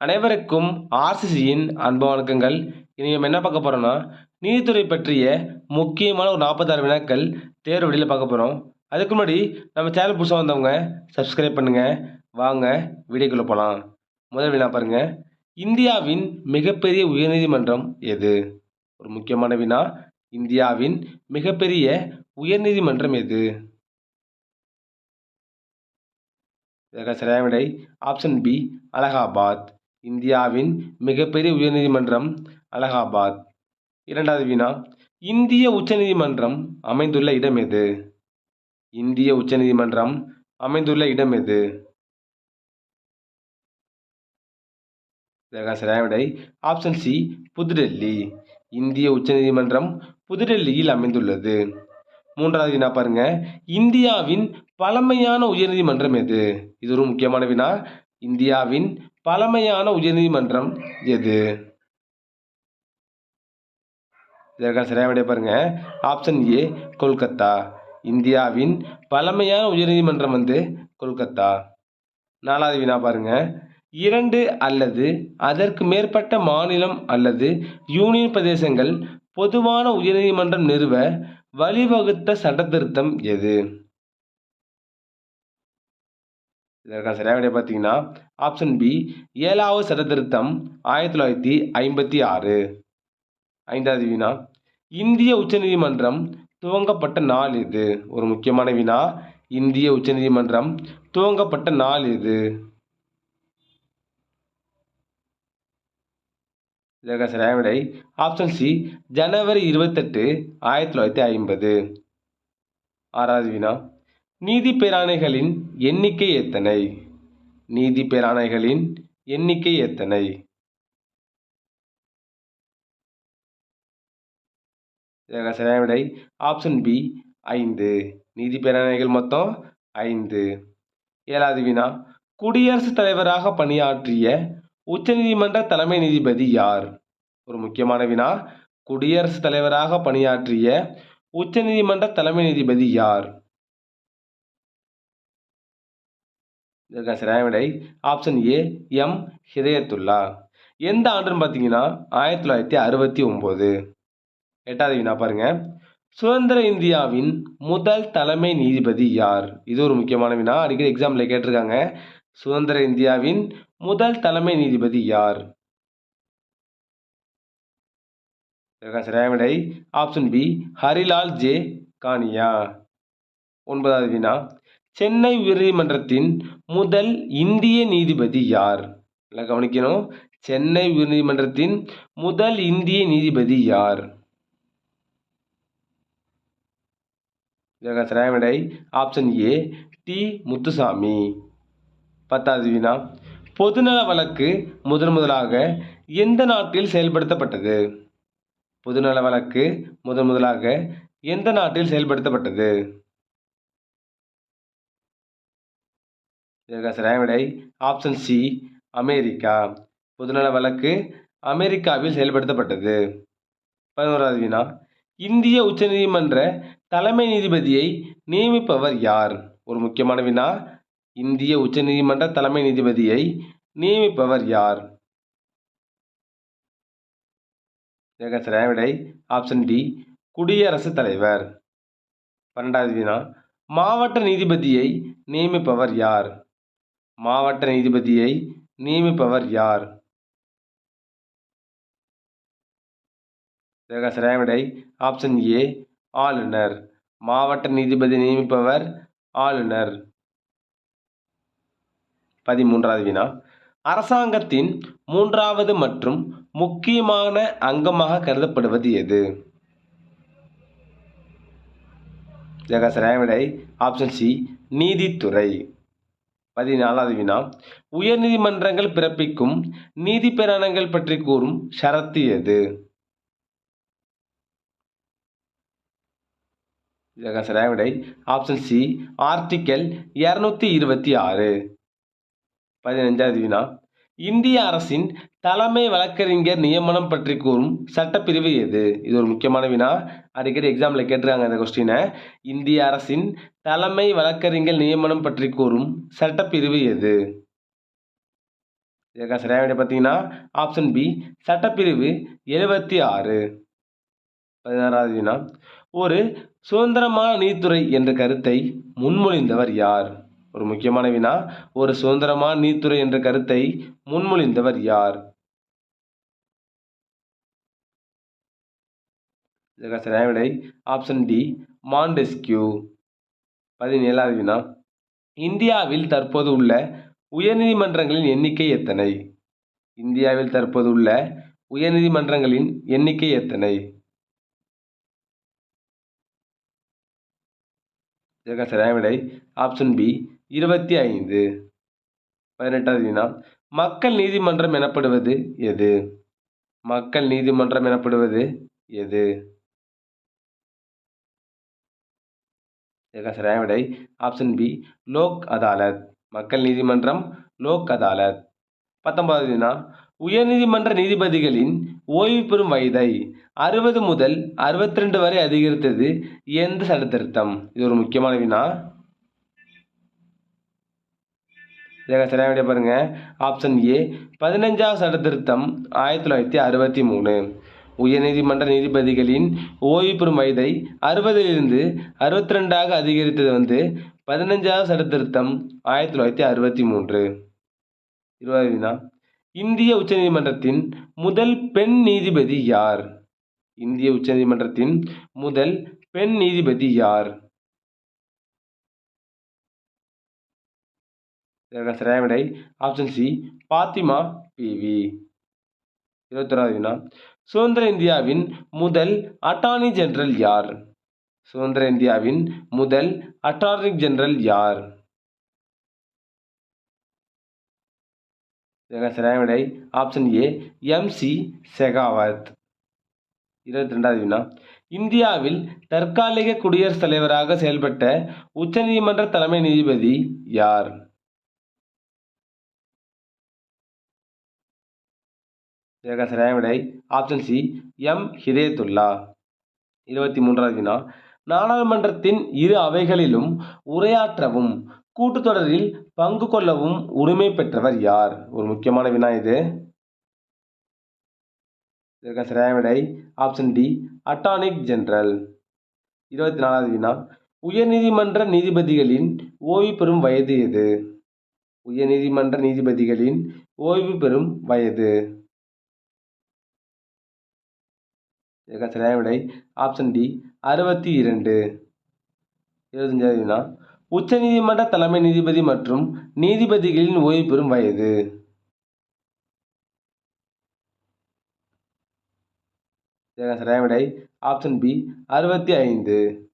அனைவருக்கும் ஆர்சிசியின் அன்பு வணக்கங்கள். இனி நம்ம என்ன பார்க்க போகிறோம்னா நீதித்துறை பற்றிய முக்கியமான ஒரு நாற்பத்தாறு வினாக்கள் தேர்வு வழியில் பார்க்க போகிறோம் அதுக்கு முன்னாடி நம்ம சேனல் புதுசாக வந்தவங்க சப்ஸ்கிரைப் பண்ணுங்கள் வாங்க வீடியோக்குள்ளே போகலாம் முதல் வினா பாருங்கள் இந்தியாவின் மிகப்பெரிய உயர்நீதிமன்றம் எது? ஒரு முக்கியமான வினா. இந்தியாவின் மிகப்பெரிய உயர்நீதிமன்றம் எது? இதற்கான சரியான விடை ஆப்ஷன் பி அலகாபாத். இந்தியாவின் மிகப்பெரிய உயர்நீதிமன்றம் அலகாபாத். இரண்டாவது வினா இந்திய உச்சநீதிமன்றம் அமைந்துள்ள இடம் எது? இந்திய உச்சநீதிமன்றம் அமைந்துள்ள இடம் எது? இதற்கான சரியான விடை ஆப்ஷன் சி புதுடெல்லி. இந்திய உச்சநீதிமன்றம் புதுடெல்லியில் அமைந்துள்ளது. மூன்றாவது வினா பாருங்க இந்தியாவின் பழமையான உயர்நீதிமன்றம் எது? இது ஒரு முக்கியமான வினா இந்தியாவின் பழமையான உயர்நீதிமன்றம் எது? இதற்கான சரியான விட பாருங்க. Option A Kolkata. இந்தியாவின் பழமையான உயர்நீதிமன்றம் வந்து கொல்கத்தா. நாலாவது வினா பாருங்க. இரண்டு அல்லது அதற்கு மேற்பட்ட மாநிலம் அல்லது யூனியன் பிரதேசங்கள் பொதுவான உயர்நீதிமன்றம் நிறுவ வழிவகுத்த சட்டத்திருத்தம் எது? இதற்கான சரியாக விடை பார்த்தீங்கன்னா ஆப்ஷன் பி ஏழாவது சட்டத்திருத்தம் ஆயிரத்தி தொள்ளாயிரத்தி ஐம்பத்தி ஆறு. ஐந்தாவது வினா இந்திய உச்சநீதிமன்றம் துவங்கப்பட்ட நாள் இது ஒரு முக்கியமான வினா இந்திய உச்சநீதிமன்றம் துவங்கப்பட்ட நாள் இது இதற்கான சரியான விடை ஆப்ஷன் சி ஜனவரி இருபத்தெட்டு ஆயிரத்தி தொள்ளாயிரத்தி ஐம்பது. ஆறாவது வினா நீதி பேராணைகளின் எண்ணிக்கை எத்தனை? நீதி பேராணைகளின் எண்ணிக்கை எத்தனை? சரியான விடை ஆப்ஷன் பி ஐந்து. நீதி பேராணைகள் மொத்தம் ஐந்து. ஏழாவது வினா குடியரசுத் தலைவராக பணியாற்றிய உச்சநீதிமன்ற தலைமை நீதிபதி யார்? ஒரு முக்கியமான வினா குடியரசுத் தலைவராக பணியாற்றிய உச்சநீதிமன்ற தலைமை நீதிபதி யார்? இதற்கான விடை ஆப்ஷன் ஏ எம் ஹிதயத்துல்லா எந்த ஆண்டுன்னு பார்த்தீங்கன்னா ஆயிரத்தி தொள்ளாயிரத்தி அறுபத்தி ஒம்பது. எட்டாவது வினா பாருங்க. சுதந்திர இந்தியாவின் முதல் தலைமை நீதிபதி யார்? இது ஒரு முக்கியமான வினா. அடிக்கடி எக்ஸாமில் கேட்டிருக்காங்க. சுதந்திர இந்தியாவின் முதல் தலைமை நீதிபதி யார்? இதற்கான சரியான விடை option B Harilal J Kania. ஒன்பதாவது வினா. சென்னை உயர்நீதிமன்றத்தின் முதல் இந்திய நீதிபதி யார்? நல்லா கவனிக்கணும். சென்னை உயர்நீதிமன்றத்தின் முதல் இந்திய நீதிபதி யார்? இதற்கான ஆப்ஷன் ஏ டி முத்துசாமி. பத்தாவது வினா பொதுநல வழக்கு முதன் முதலாக எந்த நாட்டில் செயல்படுத்தப்பட்டது? பொதுநல வழக்கு முதன் முதலாக எந்த நாட்டில் செயல்படுத்தப்பட்டது? இதற்கு சரியான விடை ஆப்ஷன் சி அமெரிக்கா. பொதுநல வழக்கு அமெரிக்காவில் செயல்படுத்தப்பட்டது. பதினோராவது வினா இந்திய உச்சநீதிமன்ற தலைமை நீதிபதியை நியமிப்பவர் யார்? ஒரு முக்கியமான வினா இந்திய உச்சநீதிமன்ற தலைமை நீதிபதியை நியமிப்பவர் யார்? இதற்கான சரியான விடை ஆப்ஷன் டி குடியரசுத் தலைவர். பன்னெண்டாவது வினா மாவட்ட நீதிபதியை நியமிப்பவர் யார்? மாவட்ட நீதிபதியை நியமிப்பவர் யார்? இதற்கான சரியான விடை ஆப்ஷன் ஏ ஆளுநர். மாவட்ட நீதிபதி நியமிப்பவர் ஆளுநர். பதிமூன்றாவது வினா. அரசாங்கத்தின் மூன்றாவது மற்றும் முக்கியமான அங்கமாக கருதப்படுவது எது? இதற்கான சரியான விடை ஆப்ஷன் சி நீதித்துறை. பதினாலாவது வினா. உயர்நீதிமன்றங்கள் பிறப்பிக்கும் நீதி பேராணங்கள் பற்றி கூறும் ஷரத்து எது? இதற்கான சரியான விடை. ஆப்ஷன் சி ஆர்டிக்கல் இரநூத்தி இருபத்தி ஆறு. பதினஞ்சாவது வினா. இந்திய அரசின் தலைமை வழக்கறிஞர் நியமனம் பற்றி கூறும் சட்டப்பிரிவு எது? இது ஒரு முக்கியமான வினா. அடிக்கடி எக்ஸாமில் கேட்டிருக்காங்க இந்த கொஸ்டினை இந்திய அரசின் தலைமை வழக்கறிஞர் நியமனம் பற்றி கூறும் சட்டப்பிரிவு எது? இதற்கான சரியான விடை பார்த்தீங்கன்னா ஆப்ஷன் பி சட்டப்பிரிவு எழுபத்தி ஆறு. பதினாறாவது வினா ஒரு சுதந்திரமான நீதித்துறை என்ற கருத்தை முன்மொழிந்தவர் யார்? ஒரு முக்கியமான வினா ஒரு சுதந்திரமான நீதித்துறை என்ற கருத்தை முன்மொழிந்தவர் யார்? இதற்கான சரியான விடை ஆப்ஷன் டி மாண்டெஸ்கியூ பதினேழாவது வினா. இந்தியாவில் தற்போது உள்ள உயர்நீதிமன்றங்களின் எண்ணிக்கை எத்தனை? இந்தியாவில் தற்போது உள்ள உயர்நீதிமன்றங்களின் எண்ணிக்கை எத்தனை? இதற்கான சரியான விடை ஆப்ஷன் பி இருபத்தி ஐந்து. பதினெட்டாவது வினா. மக்கள் நீதிமன்றம் எனப்படுவது எது? மக்கள் நீதிமன்றம் எனப்படுவது எது? சரியான விடை ஆப்ஷன் பி லோக் அதாலத் மக்கள் நீதிமன்றம் லோக் அதாலத். பத்தொன்பதாவது வினா உயர்நீதிமன்ற நீதிபதிகளின் ஓய்வு பெறும் வயதை அறுபது முதல் அறுபத்தி ரெண்டு வரை அதிகரித்தது எந்த சட்டத்திருத்தம்? இது ஒரு முக்கியமான வினா இதற்கான சரியான விடை பாருங்க. ஆப்ஷன் ஏ பதினஞ்சாவது சட்டத்திருத்தம் ஆயிரத்தி தொள்ளாயிரத்தி அறுபத்தி மூணு. உயர்நீதிமன்ற நீதிபதிகளின் ஓய்வு பெறும் வயதை அறுபதிலிருந்து அறுபத்தி ரெண்டாக அதிகரித்தது வந்து பதினஞ்சாவது சட்டத்திருத்தம் ஆயிரத்தி தொள்ளாயிரத்தி அறுபத்தி மூன்று. இருபது வினா இந்திய உச்சநீதிமன்றத்தின் முதல் பெண் நீதிபதி யார்? இந்திய உச்சநீதிமன்றத்தின் முதல் பெண் நீதிபதி யார்? இதற்கான சரியான விடை ஆப்ஷன் சி பாத்திமா பிவி இருபத்தொராவது வினா. சுதந்திர இந்தியாவின் முதல் அட்டார்னி ஜெனரல் யார்? சுதந்திர இந்தியாவின் முதல் அட்டார்னி ஜெனரல் யார்? விடை. ஆப்ஷன் ஏ எம்சி செகாவத் இருபத்தி ரெண்டாவது வினா. இந்தியாவில் தற்காலிக குடியரசுத் தலைவராக செயல்பட்ட உச்சநீதிமன்ற தலைமை நீதிபதி யார்? இதற்கான சரியான விடை ஆப்ஷன் சி எம் ஹிதயத்துல்லா இருபத்தி மூன்றாவது வினா நாடாளுமன்றத்தின் இரு அவைகளிலும் உரையாற்றவும் கூட்டுத்தொடரில் பங்கு கொள்ளவும் உரிமை பெற்றவர் யார்? ஒரு முக்கியமான வினா இது. இதற்கான சரியான விடை ஆப்ஷன் டி அட்டானிக் ஜெனரல் இருபத்தி நாலாவது வினா. உயர்நீதிமன்ற நீதிபதிகளின் ஓய்வு பெறும் வயது எது? உயர்நீதிமன்ற நீதிபதிகளின் ஓய்வு பெறும் வயது. இதற்கான சரியான விடை. ஆப்ஷன் டி அறுபத்தி இரண்டு. இருபத்தஞ்சாவது வினா. உச்சநீதிமன்ற தலைமை நீதிபதி மற்றும் நீதிபதிகளின் ஓய்வு பெறும் வயது. இதற்கான சரியான விடை. ஆப்ஷன் பி அறுபத்தி ஐந்து.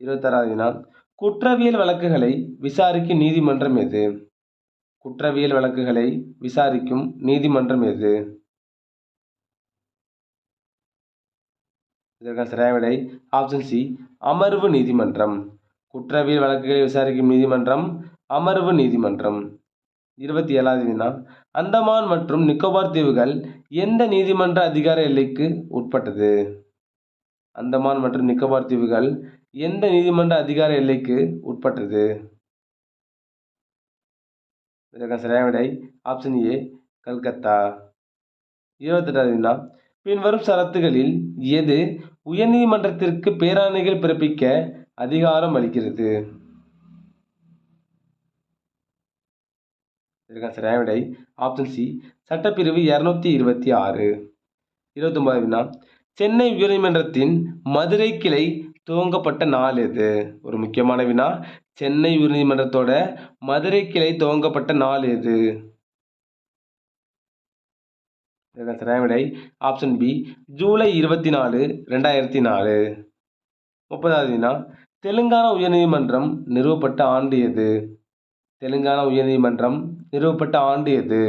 இருபத்தாறாவது வினா. குற்றவியல் வழக்குகளை விசாரிக்கும் நீதிமன்றம் எது? குற்றவியல் வழக்குகளை விசாரிக்கும் நீதிமன்றம் எது? இதற்கான சிறைவிடை ஆப்ஷன் சி அமர்வு நீதிமன்றம். குற்றவியல் வழக்குகளை விசாரிக்கும் நீதிமன்றம் அமர்வு நீதிமன்றம். இருபத்தி ஏழாவது வினா அந்தமான் மற்றும் நிக்கோபார் தீவுகள் எந்த நீதிமன்ற அதிகார எல்லைக்கு உட்பட்டது? அந்தமான் மற்றும் நிக்கோபார் தீவுகள் எந்த நீதிமன்ற அதிகார எல்லைக்கு உட்பட்டது? இதற்கான சரியான ஆப்ஷன் ஏ கல்கத்தா. இருபத்தெட்டாவது வினா பின்வரும் சரத்துகளில் எது உயர்நீதிமன்றத்திற்கு பேராணைகள் பிறப்பிக்க அதிகாரம் அளிக்கிறது. இதற்கான சரியான விடை ஆப்ஷன் சி சட்டப்பிரிவு இரநூத்தி இருபத்தி ஆறு. இருபத்தொன்பது வினா. சென்னை உயர்நீதிமன்றத்தின் மதுரை கிளை துவங்கப்பட்ட நாள் எது? ஒரு முக்கியமான வினா. சென்னை உயர்நீதிமன்றத்தோட மதுரை கிளை துவங்கப்பட்ட நாள் எது? இதற்கான சரியான விடை. ஆப்ஷன் பி ஜூலை இருபத்தி நாலு ரெண்டாயிரத்தி நாலு முப்பதாவது வினா தெலுங்கானா உயர்நீதிமன்றம் நிறுவப்பட்ட ஆண்டு எது? தெலுங்கானா உயர்நீதிமன்றம் நிறுவப்பட்ட ஆண்டு எது?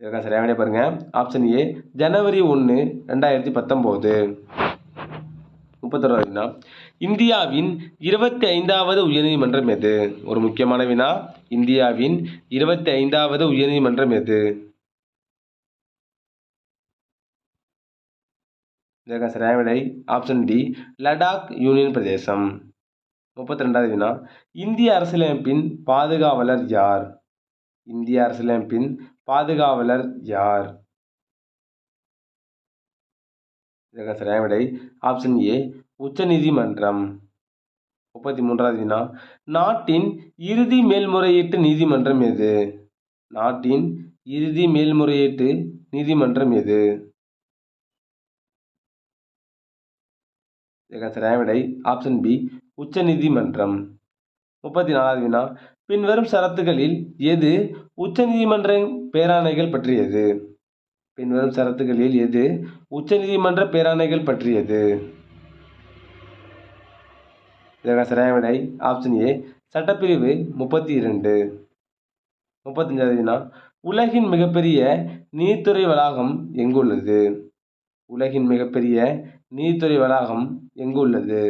இதற்கான சரியான விடை பாருங்க. ஆப்ஷன் ஏ ஜனவரி ஒன்று ரெண்டாயிரத்தி பத்தொம்போது. முப்பத்தொராவது வினா. இந்தியாவின் இருபத்தி ஐந்தாவது உயர்நீதிமன்றம் எது? ஒரு முக்கியமான வினா. இந்தியாவின் இருபத்தி ஐந்தாவது உயர்நீதிமன்றம் எது? இதற்கான சரியான விடை ஆப்ஷன் டி லடாக் யூனியன் பிரதேசம். முப்பத்தி ரெண்டாவது வினா. இந்திய அரசியலமைப்பின் பாதுகாவலர் யார்? இந்திய அரசியலமைப்பின் பாதுகாவலர் யார்? இதற்கான சரியான விடை ஆப்ஷன் ஏ உச்சநீதிமன்றம். முப்பத்தி மூன்றாவது வினா நாட்டின் இறுதி மேல்முறையீட்டு நீதிமன்றம் எது? நாட்டின் இறுதி மேல்முறையீட்டு நீதிமன்றம் எது? இதற்கான சரியான விடை ஆப்ஷன் பி உச்சநீதிமன்றம். முப்பத்தி நாலாவது வினா பின்வரும் சரத்துகளில் எது உச்சநீதிமன்ற பேராணைகள் பற்றியது? பின்வரும் சரத்துகளில் எது? உச்சநீதிமன்ற பேராணைகள் பற்றியது. இதற்கான சரியான விடை ஆப்ஷன் ஏ சட்டப்பிரிவு முப்பத்தி இரண்டு முப்பத்தஞ்சாவது உலகின் மிகப்பெரிய நீர்த்துறை வளாகம் எங்குள்ளது? உலகின் மிகப்பெரிய நீர்த்துறை வளாகம் எங்குள்ளது?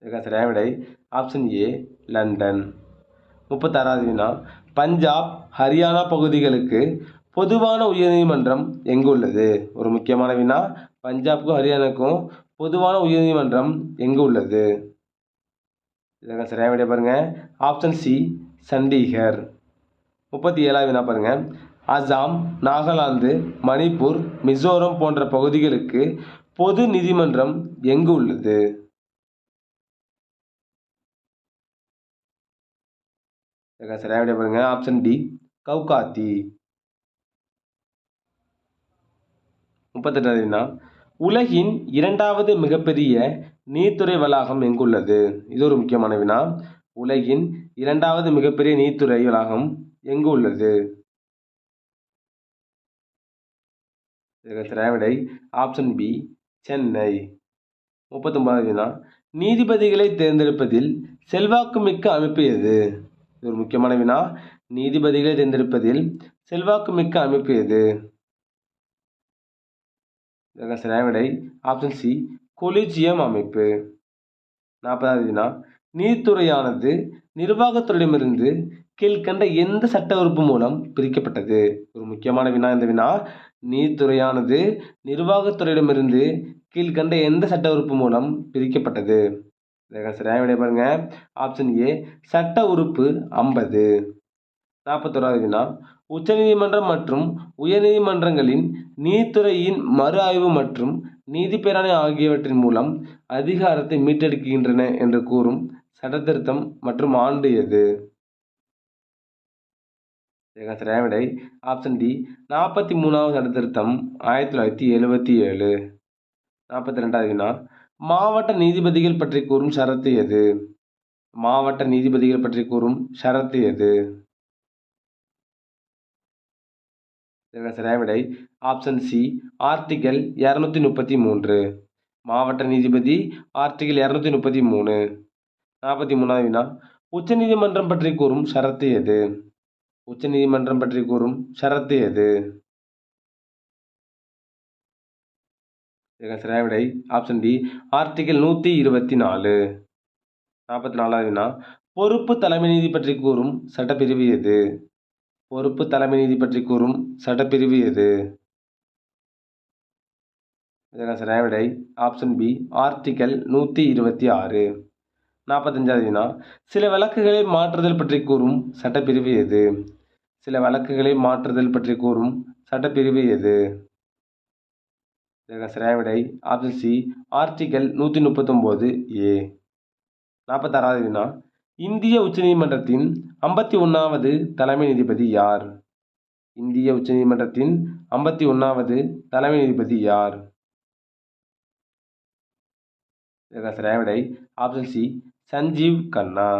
இதற்கான சரியான விடை ஆப்ஷன் ஏ லண்டன். முப்பத்தாறாவது வினா பஞ்சாப் ஹரியானா பகுதிகளுக்கு பொதுவான உயர்நீதிமன்றம் எங்குள்ளது? ஒரு முக்கியமான வினா. பஞ்சாப்க்கும் ஹரியானாக்கும் பொதுவான உயர்நீதிமன்றம் எங்கு உள்ளது இதற்கான சரியாக விட பாருங்க. Option C Chandigarh. முப்பத்தி ஏழாவது வினா பாருங்க. அசாம் நாகாலாந்து மணிப்பூர் மிசோரம் போன்ற பகுதிகளுக்கு பொது நீதிமன்றம் எங்கு உள்ளது இதற்கான சரியான விடை பாருங்க? Option D Guwahati. முப்பத்தெட்டாவது வினா உலகின் இரண்டாவது மிகப்பெரிய நீர்த்துறை வளாகம் எங்குள்ளது? இது ஒரு முக்கியமான வினா. உலகின் இரண்டாவது மிகப்பெரிய நீர்த்துறை வளாகம் எங்கு உள்ளது திராவிடை ஆப்ஷன் பி சென்னை. முப்பத்தொன்பதாவது வினா நீதிபதிகளை தேர்ந்தெடுப்பதில் செல்வாக்குமிக்க அமைப்பு எது? இது ஒரு முக்கியமான வினா. நீதிபதிகளை தேர்ந்தெடுப்பதில் செல்வாக்கு மிக்க அமைப்பு எது? இதற்கான சரியான விடை ஆப்ஷன் சி கொலிஜியம் அமைப்பு. நாற்பதாவது வினா. நீதித்துறையானது நிர்வாகத்துறையிடமிருந்து கீழ்கண்ட எந்த சட்ட உறுப்பு மூலம் பிரிக்கப்பட்டது? ஒரு முக்கியமான வினா இந்த வினா. நீதித்துறையானது நிர்வாகத்துறையிடமிருந்து கீழ்கண்ட எந்த சட்ட உறுப்பு மூலம் பிரிக்கப்பட்டது? சரியான விடை பாருங்க. ஆப்ஷன் ஏ சட்ட உறுப்பு ஐம்பது. நாற்பத்தோராவது வினா உச்சநீதிமன்றம் மற்றும் உயர்நீதிமன்றங்களின் நீதித்துறையின் மறு ஆய்வு மற்றும் நீதி பேராணை ஆகியவற்றின் மூலம் அதிகாரத்தை மீட்டெடுக்கின்றன என்று கூறும் சட்டத்திருத்தம் மற்றும் ஆண்டு எது? சரியான விடை ஆப்ஷன் டி நாற்பத்தி மூணாவது சட்டத்திருத்தம் ஆயிரத்தி தொள்ளாயிரத்தி எழுபத்தி ஏழு. நாற்பத்தி ரெண்டாவது வினா மாவட்ட நீதிபதிகள் பற்றி கூறும் ஷரத்து எது? மாவட்ட நீதிபதிகள் பற்றி கூறும் ஷரத்து எது? சரியான விடை. ஆப்ஷன் சி ஆர்டிகல் இரநூத்தி முப்பத்தி மூன்று. மாவட்ட நீதிபதி ஆர்டிகல் இரநூத்தி முப்பத்தி மூணு. நாற்பத்தி மூணாவது வினா. உச்சநீதிமன்றம் பற்றி கூறும் ஷரத்து எது? உச்சநீதிமன்றம் பற்றி கூறும் ஷரத்து எது? சரியான விடை ஆப்ஷன் டி ஆர்டிகல் நூற்றி இருபத்தி நாலு. நாற்பத்தி நாலாவது வினா பொறுப்பு தலைமை நீதி பற்றி கூறும் சட்டப்பிரிவு எது? பொறுப்பு தலைமை நீதி பற்றி கூறும் சட்டப்பிரிவு எது? இதனால் சரியான விடை ஆப்ஷன் பி ஆர்டிக்கல் நூற்றி இருபத்தி ஆறு. நாற்பத்தஞ்சாவது வினா சில வழக்குகளை மாற்றுதல் பற்றி கூறும் சட்டப்பிரிவு எது? சில வழக்குகளை மாற்றுதல் பற்றி கூறும் சட்டப்பிரிவு எது? இதற்கான ஆப்ஷன் சி ஆர்டிகல் நூற்றி முப்பத்தொம்போது ஏ நாற்பத்தாறாவது வினா. இந்திய உச்சநீதிமன்றத்தின் ஐம்பத்தி ஒன்றாவது தலைமை நீதிபதி யார்? இந்திய உச்சநீதிமன்றத்தின் ஐம்பத்தி ஒன்றாவது தலைமை நீதிபதி யார்? சரியான ஆப்ஷன் சி சஞ்சீவ் கண்ணா.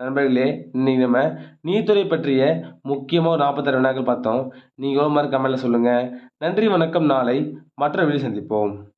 நண்பர்களே இன்னைக்கு நம்ம நீதித்துறை பற்றிய முக்கியமாக நாற்பத்தாறு வினாக்கள் பார்த்தோம். நீங்கள் எவ்வளோ மாதிரி கமெண்ட்டில் சொல்லுங்கள் நன்றி வணக்கம். நாளை மற்ற வீடியோ சந்திப்போம்.